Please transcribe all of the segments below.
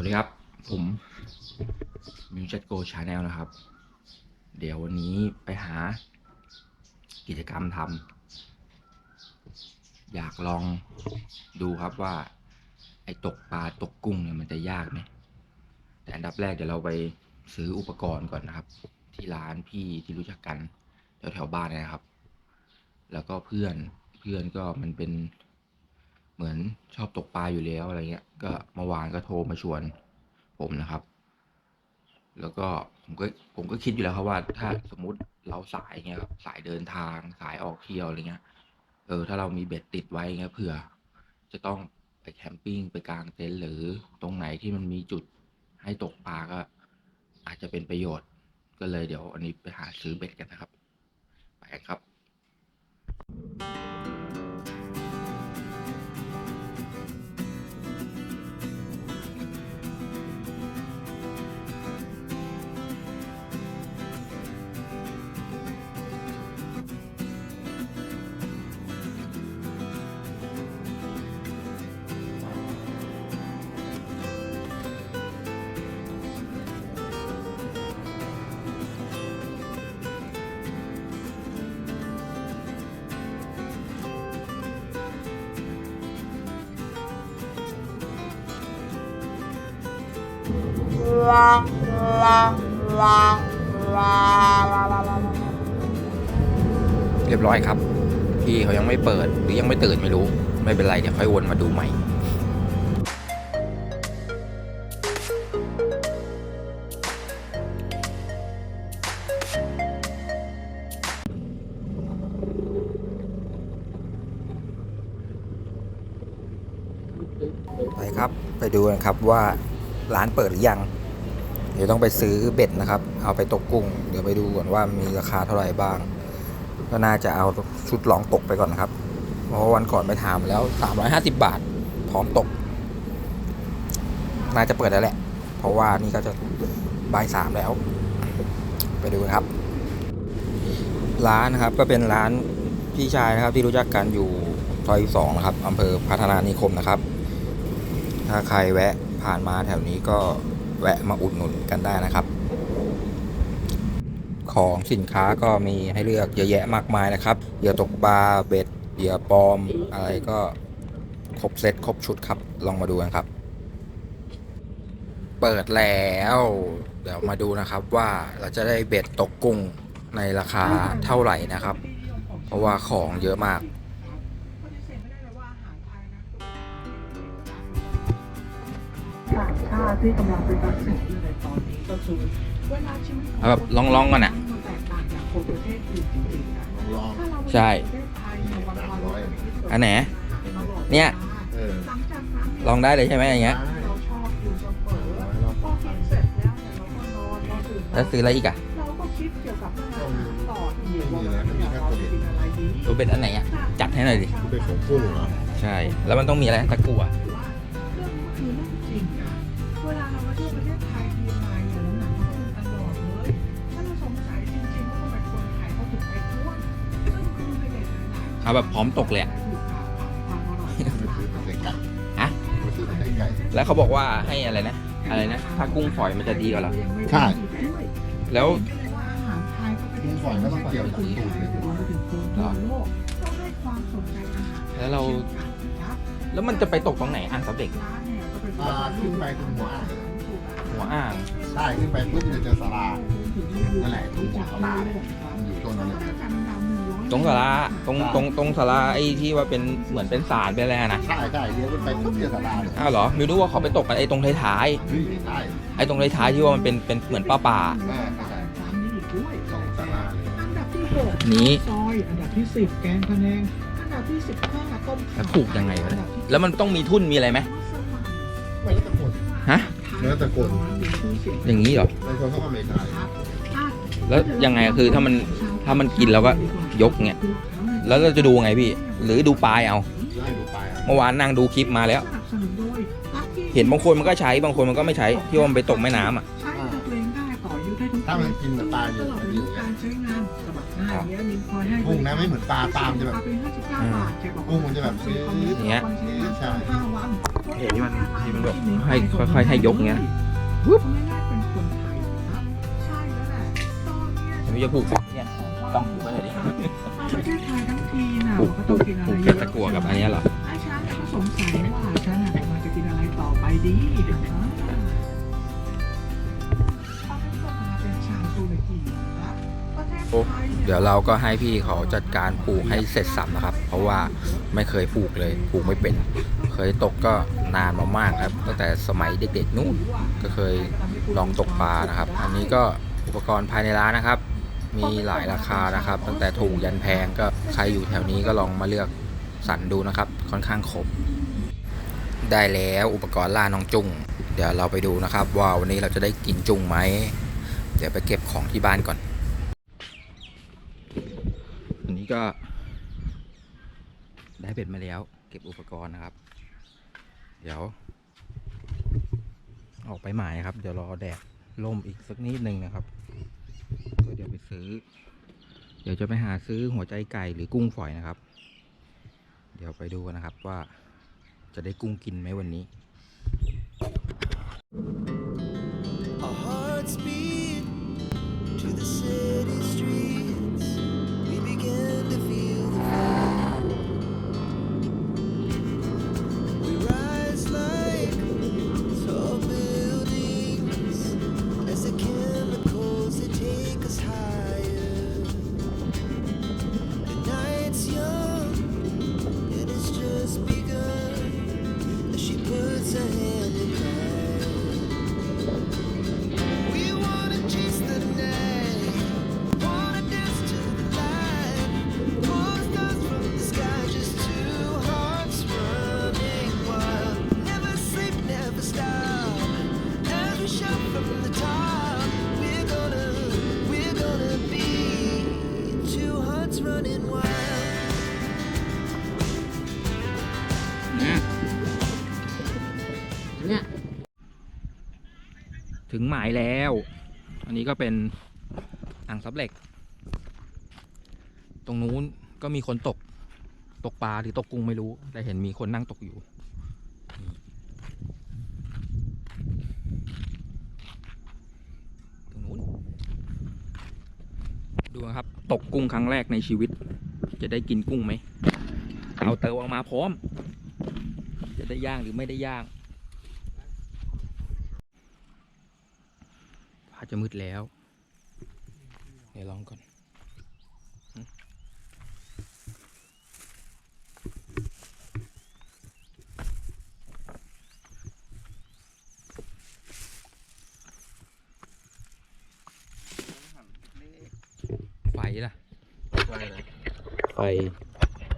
วัสดีครับ ผมมิวจัดโกชาแนลนะครับ เดี๋ยววันนี้ไปหา กิจกรรมทำอยากลองดูครับว่า ไอ้ตกปลาตกกุ้งเนี่ยมันจะยากไหมแต่อันดับแรกเดี๋ยวเราไปซื้ออุปกรณ์ก่อนนะครับ ที่ร้านพี่ที่รู้จักกันแถวแถวบ้านนะครับ แล้วก็เพื่อนเพื่อนก็มันเป็น เหมือนชอบตกปลาอยู่แล้วอะไรเงี้ย ก็เมื่อวานก็โทรมาชวนผมนะครับ แล้วก็ผมก็ผมก็คิดอยู่แล้วครับว่า ถ้าสมมติเราสายเงี้ยครับสายเดินทางสายออกเที่ยวอะไรเงี้ย เออ ถ้าเรามีเบ็ดติดไว้เงี้ยเผื่อ จะต้องไปแคมปิ้งไปกางเต็นท์หรือตรงไหนที่มันมีจุดให้ตกปลาก็ อาจจะเป็นประโยชน์ก็เลยเดี๋ยวอันนี้ไปหาซื้อเบ็ดกันนะครับ ไปกันครับ เรียบร้อยครับ พี่เขายังไม่เปิดหรือยังไม่ตื่นไม่รู้ ไม่เป็นไรเดี๋ยวค่อยวนมาดูใหม่ไปครับ ไปดูกันครับว่าร้านเปิดหรือยัง เดี๋ยวต้องไปซื้อเบ็ดนะครับ เอาไปตกกุ้ง เดี๋ยวไปดูก่อนว่ามีราคาเท่าไหร่บ้าง ก็น่าจะเอาชุดลองตกไปก่อนนะครับ เพราะวันก่อนไปถามแล้ว 350 บาท พร้อมตก น่าจะเปิดแล้วแหละ เพราะว่านี่ก็จะบ่ายสามแล้ว ไปดูกันครับ ร้านนะครับก็เป็นร้านพี่ชายนะครับที่รู้จักกันอยู่ซอยสองนะครับอำเภอพัฒนานิคมนะครับ ถ้าใครแวะผ่านมาแถวนี้ก็ แวะมาอุดหนุนกันได้นะครับ ของสินค้าก็มีให้เลือกเยอะแยะมากมายนะครับเหยื่อตกปลาเบ็ดเหยื่อปลอมอะไรก็ครบเซตครบชุดครับ ลองมาดูกันครับ เปิดแล้ว เดี๋ยวมาดูนะครับว่าเราจะได้เบ็ดตกกุ้งในราคาเท่าไหร่นะครับ เพราะว่าของเยอะมาก ที่กำลังเป็นตัดสินอยู่ในตอนนี้ก็คือเวลาชีวิตเอาแบบลองๆก่อนอะ มันแตกต่างจากคนประเทศอื่นจริงๆนะลองถ้าเราใช่ ประเทศไทยเนี่ยวันๆเราจะคิดอันไหนตลอดเนี่ย เออหลังจากนั้นลองได้เลยใช่ไหมอย่างเงี้ย เราชอบอยู่เสมอพอกินเสร็จแล้วเนี่ยเราก็นอนเราตื่นมา แล้วซื้ออะไรอีกอะเราก็คิดเกี่ยวกับเรื่องอาหารต่ออีกว่าวันนี้เราจะกินอะไรดีตัวเบ็ดอันไหนอะจัดให้หน่อยดิคุณเป็นของกุ้งเหรอ ใช่ แล้วมันต้องมีอะไรตะกั่วเรื่ เอาแบบพร้อมตกเลยอะไม่ซื้อเป็นไก่ไก่ฮะไม่ซื้อเป็นไก่ไก่ แล้วเขาบอกว่าให้อะไรนะ อะไรนะ ถ้ากุ้งฝอยมันจะดีกว่าเหรอ ใช่ แล้ว กุ้งฝอยก็ต้องเกี่ยวกับตูดเลยเหรอแล้วเรา แล้วมันจะไปตกตรงไหนอ่างซับเด็กอ่าขึ้นไปตรงหัวอ่างหัวอ่าง ใช่ขึ้นไปปุ๊บจะเจอศาลานั่นแหละตรงหัวศาลาเนี่ยมันอยู่ช่วงนั้นเลย ตรงสาราตรงตรงตรงสาราไอ้ที่ว่าเป็นเหมือนเป็นศาลเป็นอะไรอะนะใช่ใช่เลี้ยวขึ้นไปปุ๊บเจอศาลาเลยอ้าวเหรอไม่รู้ว่าเขาไปตกกันไอ้ตรงท้ายนี่ใช่ๆไอ้ตรงท้ายๆที่ว่ามันเป็นเป็นเหมือนป้าป่าแม่ใช่สองศาลาเลยอันดับที่หกนี้ ซอย อันดับที่สิบแกงพะแนง อันดับที่สิบห้าต้มแล้วผูกยังไงวะเนี่ย แล้วมันต้องมีทุ่นมีอะไรไหมไม่แล้วตะโกนฮะเนื้อตะโกนอย่างนี้เหรอในคนเข้าอเมริกาแล้วยังไงอะคือถ้ามันถ้ามันกินเราก็ ยกเงี้ยแล้วเราจะดูไงพี่ หรือดูปลายเอาไล่ดูไปอะเมื่อวานนั่งดูคลิปมาแล้วสนับสนุนโดยเห็นบางคนมันก็ใช้บางคนมันก็ไม่ใช้ที่ว่ามันไปตกแม่น้ำอะใช้กับตัวเองได้ต่ออายุได้ทุกถ้ามันกินแบบปลาอยู่ตลอดมันอาอยุยู่อย่างเงี้กายรใช้งานสมัครง่ายเนี้ยมีคอยให้กุ้งนะไม่เหมือนปลาปลามนจะแบบเป็นห้าสิบเก้าบาทเก็บกุ้งมันจะแบบซื้ออย่างเงี้ยห้าวันเห็นที่มันที่มันแบบให้ค่อยๆให้ยกเงี้ยปึ๊บไม่น่าเป็นคนไทยนะใช่แล้วแหละตอนเนี้ยฉันไม่จะผูกเนี่ย ต้องผูกไปไหนดิมาประเทศไทยทั้งทีน่ะผูกก็ผูต้องกกินอะไรผูกเกล็ดตะกั่วกับอันเนี้ยเหรอไอ้ฉันก็สงสัยว่าฉันน่ะมันจะกินอะไรต่อไปดีอ่าตอนนี้ก็มาเป็นชาวตุรกีแล้วประเทศไทยนี่เดี๋ยวเราก็ให้พี่เขาจัดการผูกให้เสร็จสับนะครับ เพราะว่าไม่เคยผูกเลยผูกไม่เป็น เคยตกก็นานมามากครับ ตั้งแต่สมัยเด็กๆนู่นก็เคยลองตกปลานะครับ อันนี้ก็อุปกรณ์ภายในร้านนะครับ มีหลายราคานะครับ ตั้งแต่ถูกยันแพงก็ใครอยู่แถวนี้ก็ลองมาเลือกสรรดูนะครับ ค่อนข้างครบ ได้แล้วอุปกรณ์ล่าน้องจุ้งเดี๋ยวเราไปดูนะครับ ว่าวันนี้เราจะได้กินจุ้งไหมเดี๋ยวไปเก็บของที่บ้านก่อนอันนี้ก็ ได้เบ็ดมาแล้ว เก็บอุปกรณ์นะครับ เดี๋ยว ออกไปหมายครับ เดี๋ยวรอแดดล่มอีกสักนิดนึงนะครับ ก็เดี๋ยวไปซื้อ เดี๋ยวจะไปหาซื้อหัวใจไก่หรือกุ้งฝอยนะครับ เดี๋ยวไปดูกันนะครับว่าจะได้กุ้งกินไหมวันนี้ ถึงหมายแล้ว อันนี้ก็เป็นอ่างซับเหล็ก ตรงนู้นก็มีคนตกตกปลาหรือตกกุ้งไม่รู้ แต่เห็นมีคนนั่งตกอยู่ ตรงนู้น ดูนะครับ ตกกุ้งครั้งแรกในชีวิต จะได้กินกุ้งไหม เอาเตาออกมาพร้อม จะได้ย่างหรือไม่ได้ย่าง ฟ้า จะมืดแล้ว เดี๋ยวลองก่อนหึไฟล่ะ ไฟ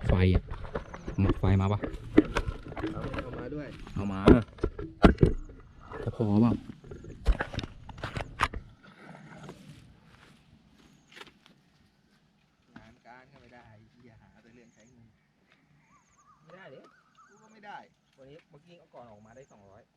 ไฟอะหมดไฟมาปะเอามาด้วย เอามาจะพอเปล่า เมื่อกี้ก็ก่อนออกมาได้ 200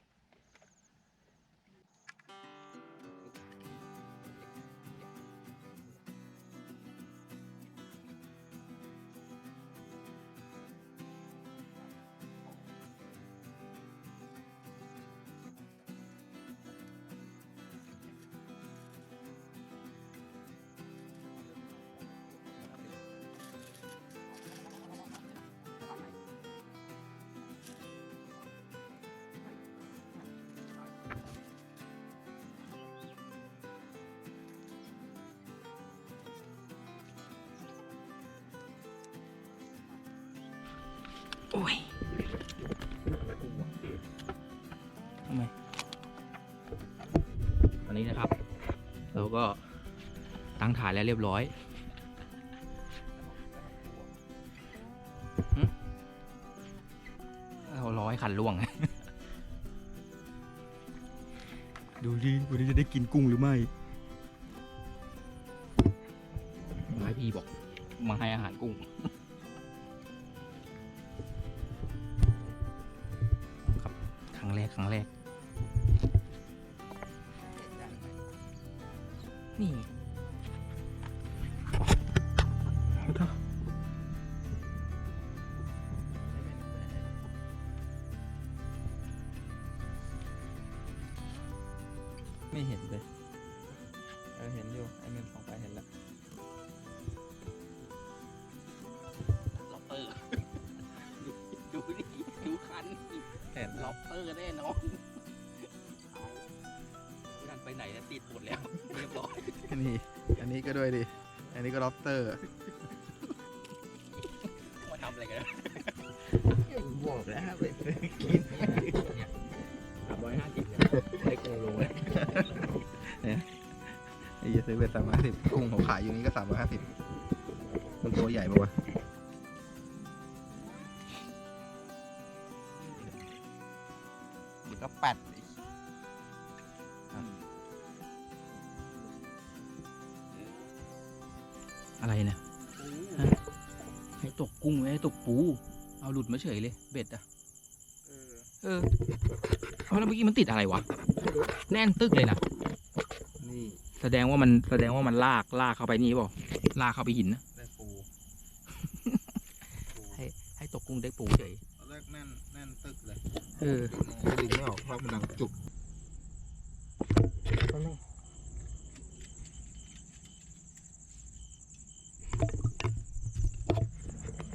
โอ้ยทำไมอันนี้นะครับ เราก็ตั้งฐานแล้วเรียบร้อยเอาร้อยขันล่วง ดูดิวันนี้จะได้กินกุ้งหรือไม่มาให้พี่บอก มาให้อาหารกุ้ง รั้งแรกครั้งแรก นี่ไม่เห็นเลยเออเห็นอยู่ไอเงินสองไปเห็นแล้ว ล็อบเตอร์แน่นอนนั่นไปไหนนะติดหมดแล้ว เรียบร้อยนี่อันนี้ก็ด้วยดิ อันนี้ก็ล็อบเตอร์ มาทำอะไรกันบอกแล้วไปซื้อกินสามร้อยห้าสิบได้โกโลเลยไอ้เหี้ยซื้อเป็นสามร้อยสิบกุ้งเขาขายอยู่นี่ก็สามร้อยห้าสิบมันตัวใหญ่ปะวะ แปดดิอะไรเนี่ยให้ตกกุ้งไว้ให้ตกปู เอาหลุดมาเฉยเลยเบ็ดอะเออเอาแล้วเมื่อกี้มันติดอะไรวะ แน่นตึกเลยนะนี่แสดงว่ามันแสดงว่ามันลากลากเข้าไปนี่เปล่าลากเข้าไปหินนะได้ปูให้ให้ตกกุ้งได้ปูเฉยตอนแรกแน่นแน่นตึกเลย เออดึงไม่ออกเพราะมันดังจุก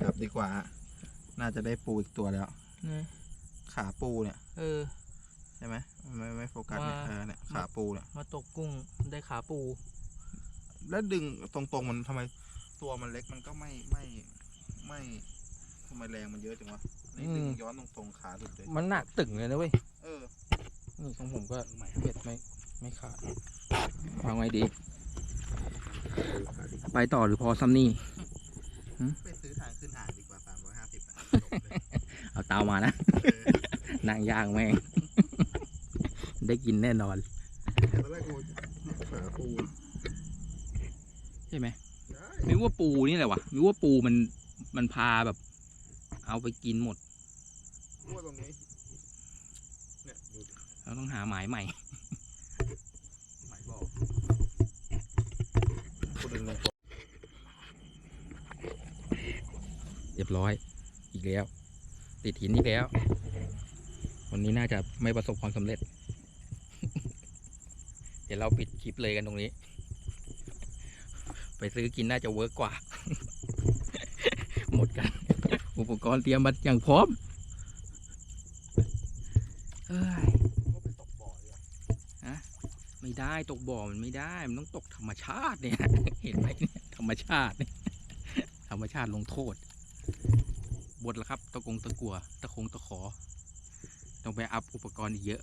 กลับดีกว่า น่าจะได้ปูอีกตัวแล้วขาปูเนี่ย เออ ใช่ไหมไม่ไม่โฟกัสเนี่ยมาเออเนี่ยขาปูเนี่ย มาตกกุ้งได้ขาปู แล้วดึงตรงๆมันทำไม ตัวมันเล็กมันก็ไม่ไม่ไม่ทำไมแรงมันเยอะจังวะ นี่ดึงย้อนตรงๆขาสุดเลยมันหนักตึงเลยนะเว้ยเออนี่ของผมก็เบ็ดไม่ไม่ขาดวางไว้ดี ไปต่อหรือพอซัมนี่ไปซื้อทางขึ้นอ่างดีกว่าสามร้อยห้าสิบเอาเตามานะนั่งย่างแม่งได้กินแน่นอนตอนแรกกูขาปูใช่ไหมได้มิว่าปูนี่แหละวะมิว่าปูมันมันพาแบบ เอาไปกินหมด กูว่าตรงนี้ เนี่ยดูดิเราต้องหาหมายใหม่ หมายบอกกูดึงลงเรียบร้อย อีกแล้ว ติดหินอีกแล้ว วันนี้น่าจะไม่ประสบความสำเร็จ เดี๋ยวเราปิดคลิปเลยกันตรงนี้ ไปซื้อกินน่าจะเวิร์กกว่า หมดกัน อุปกรณ์เตรียมมาอย่างพร้อม เอ้ยก็ไปตกบ่อดีกว่าไม่ได้ตกบ่อมันไม่ได้ มันต้องตกธรรมชาติเนี่ย เห็นไหมเนี่ยธรรมชาติเนี่ยธรรมชาติลงโทษ บทแล้วครับ ตะกงตะกัว ตะคงตะขอ ต้องไปอัพอุปกรณ์เยอะ